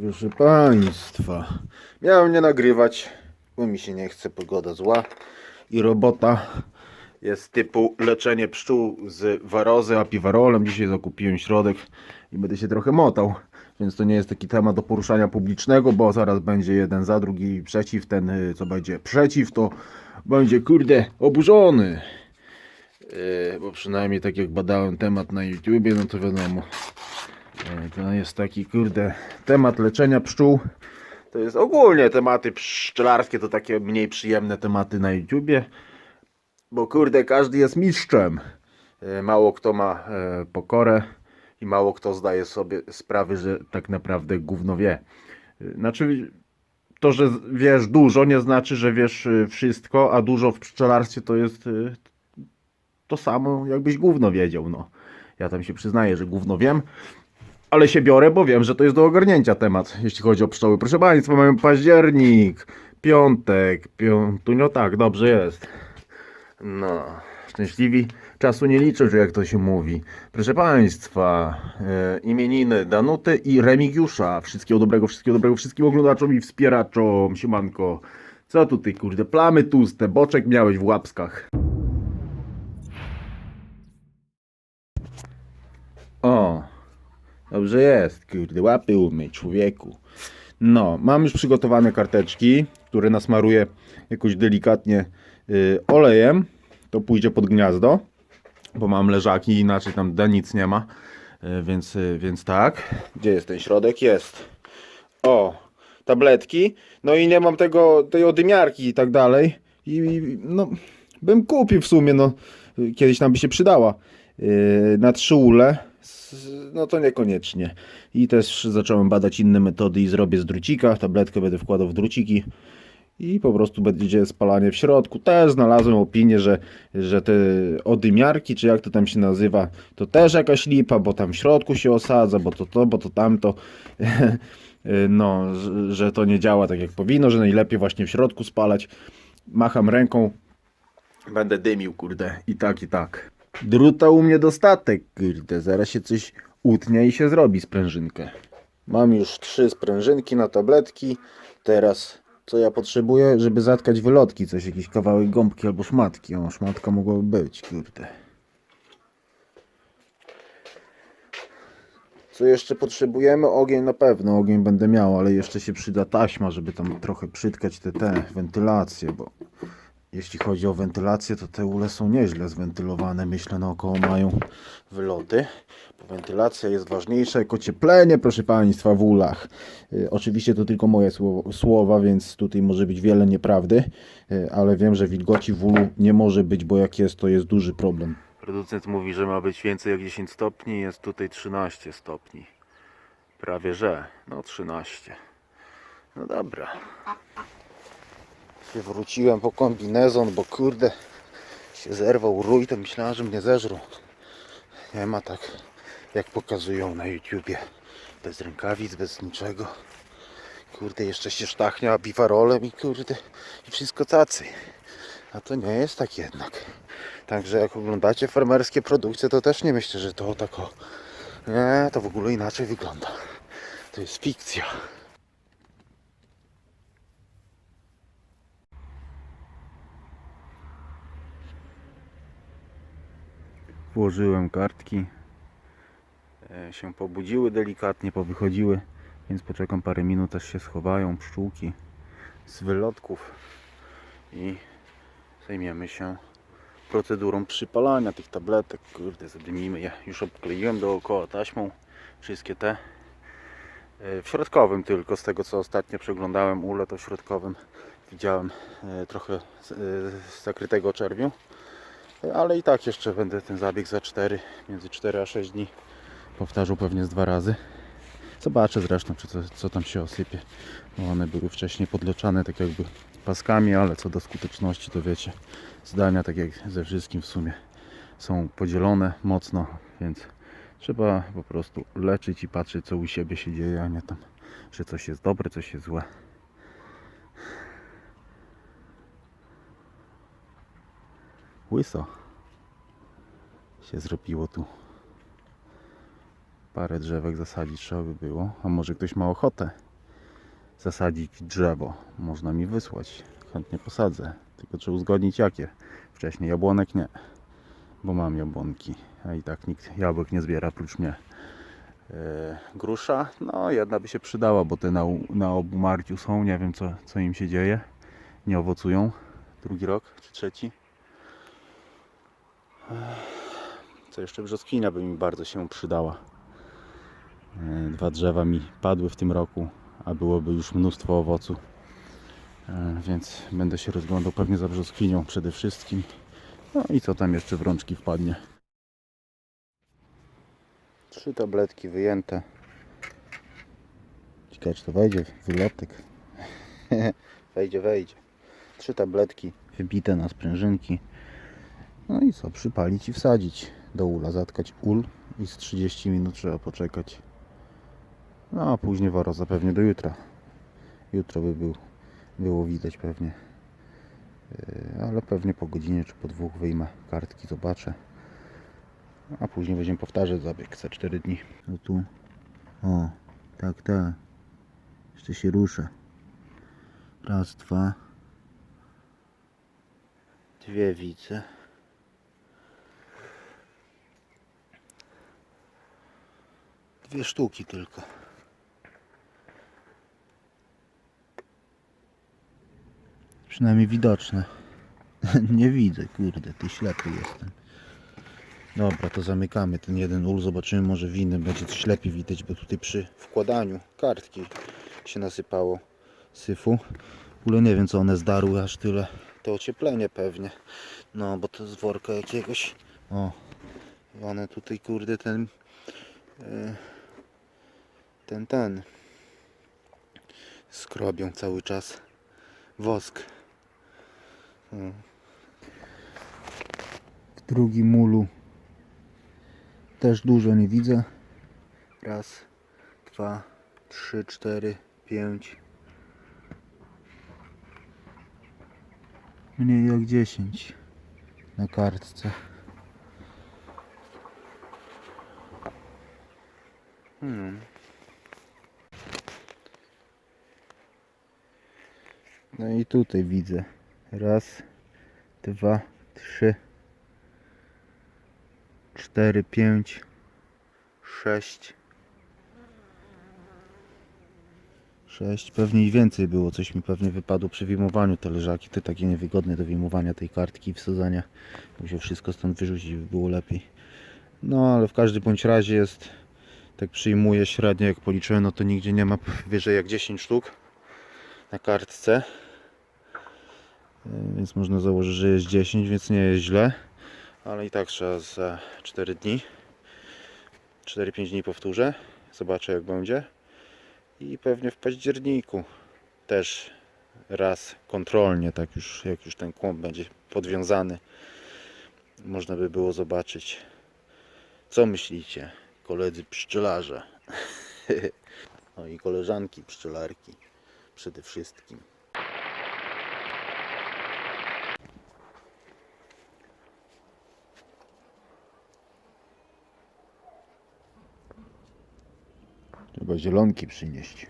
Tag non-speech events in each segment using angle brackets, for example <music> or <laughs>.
Proszę Państwa, miałem nie nagrywać, bo mi się nie chce, pogoda zła i robota jest typu leczenie pszczół z warozy apiwarolem. Dzisiaj zakupiłem środek i będę się trochę motał, więc to nie jest taki temat do poruszania publicznego, bo zaraz będzie jeden za, drugi przeciw. Ten, y, co będzie przeciw, to będzie kurde oburzony. Yy, bo przynajmniej tak jak badałem temat na YouTubie, no to wiadomo, To jest taki, kurde, temat leczenia pszczół. To jest ogólnie tematy pszczelarskie, to takie mniej przyjemne tematy na YouTubie. Bo kurde, każdy jest mistrzem. E, Mało kto ma e, pokorę i mało kto zdaje sobie sprawy, że tak naprawdę gówno wie. E, Znaczy, to, że wiesz dużo, nie znaczy, że wiesz wszystko, a dużo w pszczelarstwie to jest to samo, jakbyś gówno wiedział. No. Ja tam się przyznaję, że gówno wiem, ale się biorę, bo wiem, że to jest do ogarnięcia temat, jeśli chodzi o pszczoły. Proszę Państwa, mamy październik, piątek, piątunio, tak, dobrze jest. No, szczęśliwi czasu nie liczą, że jak to się mówi. Proszę Państwa, e, imieniny Danuty i Remigiusza. Wszystkiego dobrego, wszystkiego dobrego wszystkim oglądaczom i wspieraczom. Siemanko. Co tutaj, kurde, plamy tłuste, boczek miałeś w łapskach. Dobrze jest, kurde, łapy umyj, człowieku. No, mam już przygotowane karteczki, które nasmaruję jakoś delikatnie y, olejem. To pójdzie pod gniazdo, bo mam leżaki, inaczej tam da nic nie ma. Y, więc, y, więc tak. Gdzie jest ten środek? Jest. O, tabletki. No i nie mam tego, tej odymiarki i tak dalej. I, i no, bym kupił w sumie, no, kiedyś nam by się przydała. Yy, na trzy ule, no to niekoniecznie. I też zacząłem badać inne metody i zrobię z drucika. Tabletkę będę wkładał w druciki i po prostu będzie spalanie w środku. Też znalazłem opinię, że, że te odymiarki, czy jak to tam się nazywa, to też jakaś lipa, bo tam w środku się osadza, bo to to, bo to tamto. <laughs> No, że- to nie działa tak jak powinno, że najlepiej właśnie w środku spalać. Macham ręką, Będę dymił, kurde, i tak, i tak. Druta u mnie dostatek, kurde, zaraz się coś utnie i się zrobi sprężynkę. Mam już trzy sprężynki na tabletki. Teraz co ja potrzebuję, żeby zatkać wylotki, coś, jakiś kawałek gąbki albo szmatki. O, szmatka mogłaby być, kurde. Co jeszcze potrzebujemy? Ogień na pewno, ogień będę miał, ale jeszcze się przyda taśma, żeby tam trochę przytkać te, te wentylacje, bo jeśli chodzi o wentylację, to te ule są nieźle zwentylowane. Myślę, naokoło mają wyloty. Bo wentylacja jest ważniejsza jako cieplenie, proszę Państwa, w ulach. Y, oczywiście to tylko moje słowo, słowa, więc tutaj może być wiele nieprawdy, y, ale wiem, że wilgoci w ulu nie może być, bo jak jest, to jest duży problem. Producent mówi, że ma być więcej jak 10 stopni, jest tutaj 13 stopni. Prawie że, no 13. No dobra wróciłem po kombinezon, bo kurde się zerwał rój, to myślałem, że mnie zeżrą. Nie ma tak jak pokazują na YouTubie. Bez rękawic, bez niczego. Kurde, jeszcze się sztachnia biwarolem i kurde, i wszystko tacy. A to nie jest tak jednak. Także jak oglądacie farmerskie produkcje, to też nie myślę, że to tak o... Nie, to w ogóle inaczej wygląda. To jest fikcja. Włożyłem kartki. E, się pobudziły delikatnie, powychodziły więc poczekam parę minut aż się schowają pszczółki z wylotków i zajmiemy się procedurą przypalania tych tabletek. Kurde zadymimy je. Już obkleiłem dookoła taśmą wszystkie te. E, w środkowym tylko z tego co ostatnio przeglądałem ule to w środkowym widziałem e, trochę zakrytego czerwiu ale i tak jeszcze będę ten zabieg za 4, między 4 a 6 dni powtarzał pewnie z dwa razy. Zobaczę zresztą, czy co, co tam się osypie. Bo one były wcześniej podleczane tak jakby paskami, ale co do skuteczności to wiecie, zdania tak jak ze wszystkim w sumie są podzielone mocno, więc trzeba po prostu leczyć i patrzeć co u siebie się dzieje, a nie tam, że coś jest dobre, coś jest złe. Łyso się zrobiło tu. Parę drzewek zasadzić trzeba by było. A może ktoś ma ochotę zasadzić drzewo? Można mi wysłać. Chętnie posadzę. Tylko trzeba uzgodnić jakie. Wcześniej jabłonek nie. Bo mam jabłonki. A i tak nikt jabłek nie zbiera prócz mnie. E, grusza, no jedna by się przydała, bo te na, na obu marciu są. Nie wiem co, co im się dzieje. Nie owocują. Drugi rok czy trzeci. Co jeszcze brzoskwinia by mi bardzo się przydała. E, Dwa drzewa mi padły w tym roku, a byłoby już mnóstwo owocu. E, Więc będę się rozglądał pewnie za brzoskwinią przede wszystkim. No i co tam jeszcze w rączki wpadnie. Trzy tabletki wyjęte. Ciekawe czy to wejdzie, wylotek. <laughs> wejdzie, wejdzie. Trzy tabletki wybite na sprężynki. No i co, przypalić i wsadzić do ula, zatkać ul i z 30 minut trzeba poczekać. No a później waroza pewnie do jutra. Jutro by był, było widać pewnie. Yy, Ale pewnie po godzinie czy po dwóch wyjmę kartki, zobaczę. A później będziemy powtarzać zabieg za 4 dni. No tu. O, tak, tak. Jeszcze się ruszę. Raz, dwa. Dwie widzę. Dwie sztuki tylko. Przynajmniej widoczne. <laughs> Nie widzę, kurde, ty ślepy jestem. Dobra, to zamykamy ten jeden ul, zobaczymy może w innym będzie coś lepiej widać, bo tutaj przy wkładaniu kartki się nasypało syfu. Ule nie wiem co one zdarły aż tyle. To ocieplenie pewnie. No, bo to z worka jakiegoś. O, one tutaj kurde ten e, ten ten skrobią cały czas wosk. W drugim mulu też dużo nie widzę. Raz, dwa, trzy, cztery, pięć. Mniej jak 10 na kartce. Hmm. No i tutaj widzę. Raz, dwa, trzy, cztery, pięć, sześć. Sześć, pewnie i więcej było. Coś mi pewnie wypadło przy wyjmowaniu te leżaki. Te takie niewygodne do wyjmowania tej kartki i wsadzania. Musiał wszystko stąd wyrzucić, by było lepiej. No ale w każdym bądź razie jest, tak przyjmuję średnio jak policzyłem, no to nigdzie nie ma <laughs> wyżej jak 10 sztuk na kartce. E, Więc można założyć, że jest 10, więc nie jest źle. Ale i tak trzeba za 4 dni. 4-5 dni powtórzę. Zobaczę jak będzie. I pewnie w październiku też raz kontrolnie, tak już jak już ten kłąb będzie podwiązany, można by było zobaczyć. Co myślicie, koledzy pszczelarze? <laughs> no i koleżanki pszczelarki przede wszystkim. Zielonki przynieść.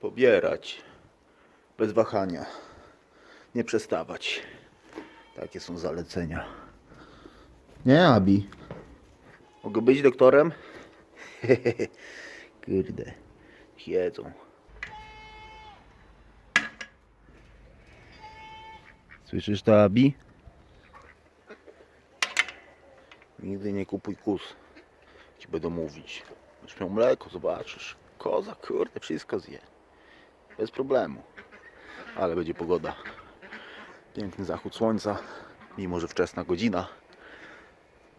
Pobierać. Bez wahania. Nie przestawać. Takie są zalecenia. Nie, Abi. Mogę być doktorem? <laughs> Kurde. Jedzą. Słyszysz to, Abi? Nigdy nie kupuj kus. Ci będą mówić. Będziesz miał mleko, zobaczysz. Koza, kurde, wszystko zje. Bez problemu. Ale będzie pogoda. Piękny zachód słońca. Mimo, że wczesna godzina.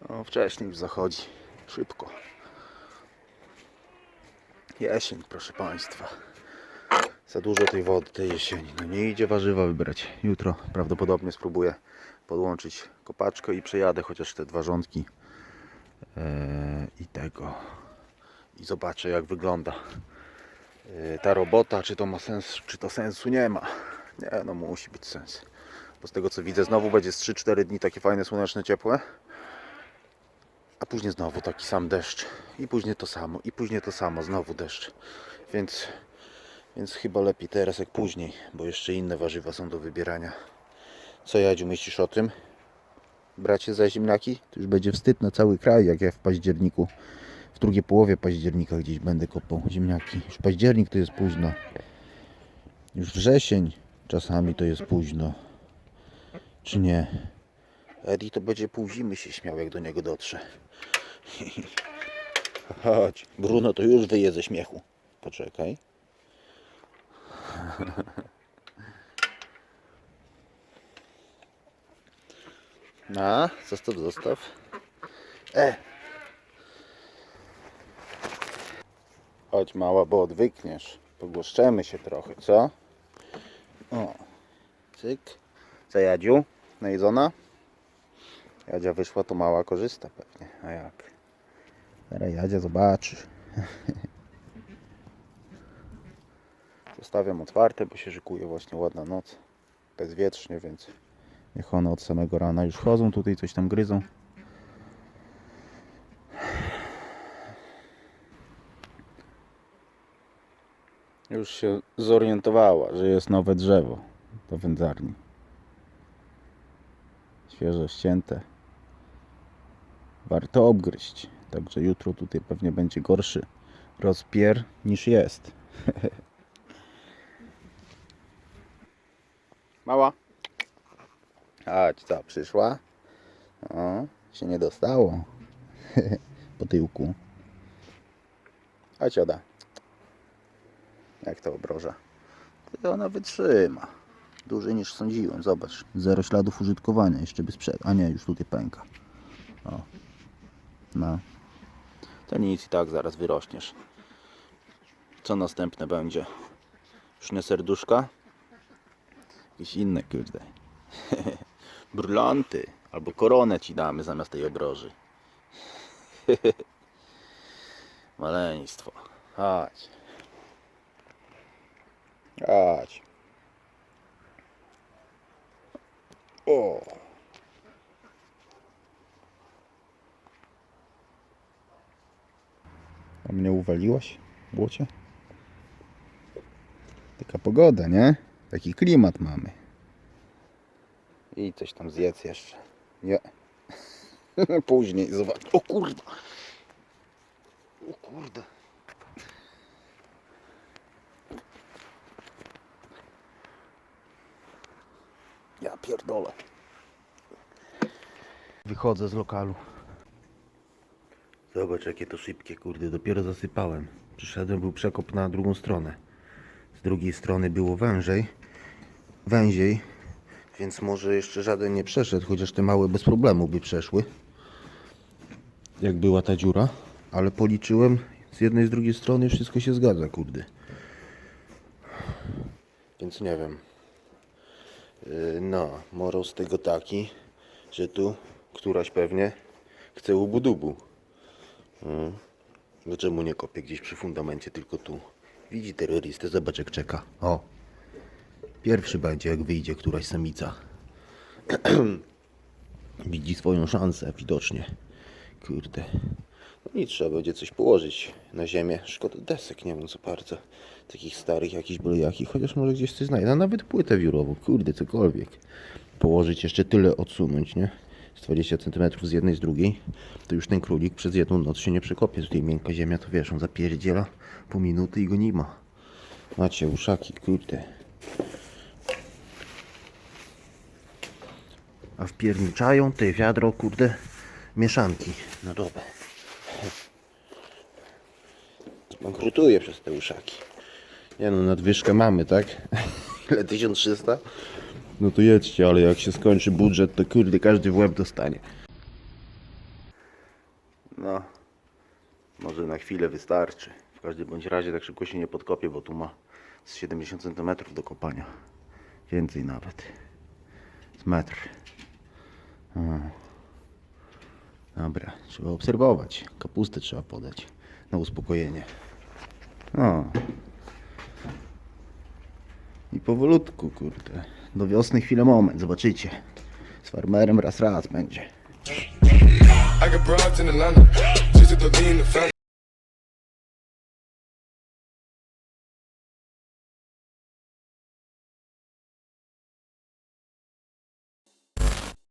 No, wcześniej już zachodzi. Szybko. Jesień, proszę Państwa. Za dużo tej wody tej jesieni. No nie idzie warzywa wybrać. Jutro prawdopodobnie spróbuję podłączyć kopaczkę i przejadę chociaż te dwa rządki Eee, i tego i zobaczę jak wygląda eee, ta robota, czy to ma sens, czy to sensu nie ma. Nie, no musi być sens. Bo z tego co widzę, znowu będzie z 3-4 dni takie fajne, słoneczne, ciepłe. A później znowu taki sam deszcz. I później to samo. I później to samo. Znowu deszcz. Więc, więc chyba lepiej teraz jak później. Bo jeszcze inne warzywa są do wybierania. Co Jadziu myślisz o tym? Bracie za ziemniaki? To już będzie wstyd na cały kraj, jak ja w październiku, w drugiej połowie października gdzieś będę kopał ziemniaki. Już październik to jest późno. Już wrzesień czasami to jest późno. Czy nie? Eddie to będzie pół zimy się śmiał, jak do niego dotrze. <laughs> Chodź. Bruno to już wyje ze śmiechu. Poczekaj. <laughs> Na, zostaw, zostaw. E! Chodź mała, bo odwykniesz. Pogłoszczemy się trochę, co? O, cyk. Co Jadziu? Najedzona? Jadzia wyszła, to mała korzysta pewnie. A jak? Teraz Jadzia zobaczy. <laughs> Zostawiam otwarte, bo się szykuje właśnie ładna noc. Bezwietrznie, więc Niech one od samego rana już chodzą tutaj, coś tam gryzą. Już się zorientowała, że jest nowe drzewo do wędzarni. Świeżo ścięte. Warto obgryźć. Także jutro tutaj pewnie będzie gorszy rozpier niż jest. <laughs> Mała. Chodź, co, przyszła? O, się nie dostało. <laughs> Po tyłku. Chodź, Oda. Jak to obroża? Ty ona wytrzyma. Dłużej niż sądziłem, zobacz. Zero śladów użytkowania, jeszcze by sprzedał. A nie, już tutaj pęka. O. No. To nic i tak zaraz wyrośniesz. Co następne będzie? Już nie serduszka? Jakieś inne, kurde. <laughs> Brylanty. Albo koronę ci damy zamiast tej obroży. <laughs> Maleństwo. Chodź. Chodź. O. A mnie uwaliłaś w błocie? Taka pogoda, nie? Taki klimat mamy. I coś tam zjedz jeszcze. Nie. <laughs> Później zobacz. O kurde. O kurde. Pierdolę. Wychodzę z lokalu. Zobacz jakie to szybkie, kurde, dopiero zasypałem. Przyszedłem, był przekop na drugą stronę. Z drugiej strony było wężej, węziej, więc może jeszcze żaden nie przeszedł, chociaż te małe bez problemu by przeszły. Jak była ta dziura, ale policzyłem z jednej i z drugiej strony wszystko się zgadza, kurde. Więc nie wiem. Yy, No, morał z tego taki, że tu któraś pewnie chce ubudubu. Mm. No czemu nie kopie gdzieś przy fundamencie, tylko tu? Widzi terrorystę, zobacz jak czeka. O, pierwszy będzie jak wyjdzie któraś samica. <clears throat> Widzi swoją szansę widocznie. Kurde. I trzeba będzie coś położyć na ziemię. Szkoda desek, nie wiem co bardzo. Takich starych jakichś byle jakich, chociaż może gdzieś coś znajdę. Nawet płytę wiórową, kurde, cokolwiek. Położyć jeszcze tyle odsunąć, nie? Z 20 cm z jednej, z drugiej. To już ten królik przez jedną noc się nie przekopie. Tutaj miękka ziemia, to wiesz, on zapierdziela po minuty i go nie ma. Macie uszaki, kurde. A wpierniczają te wiadro, kurde, mieszanki na dobę. Zbankrutuje przez te uszaki. Nie no, nadwyżkę mamy, tak? Ile? 1300? No to jedźcie, ale jak się skończy budżet, to kurde, każdy w łeb dostanie. No, może na chwilę wystarczy. W każdym bądź razie tak szybko się nie podkopie, bo tu ma z 70 cm do kopania. Więcej nawet. Z metr. O. Dobra, trzeba obserwować. Kapustę trzeba podać na uspokojenie. O. I powolutku, kurde. Do wiosny chwilę moment, zobaczycie. Z farmerem raz raz będzie.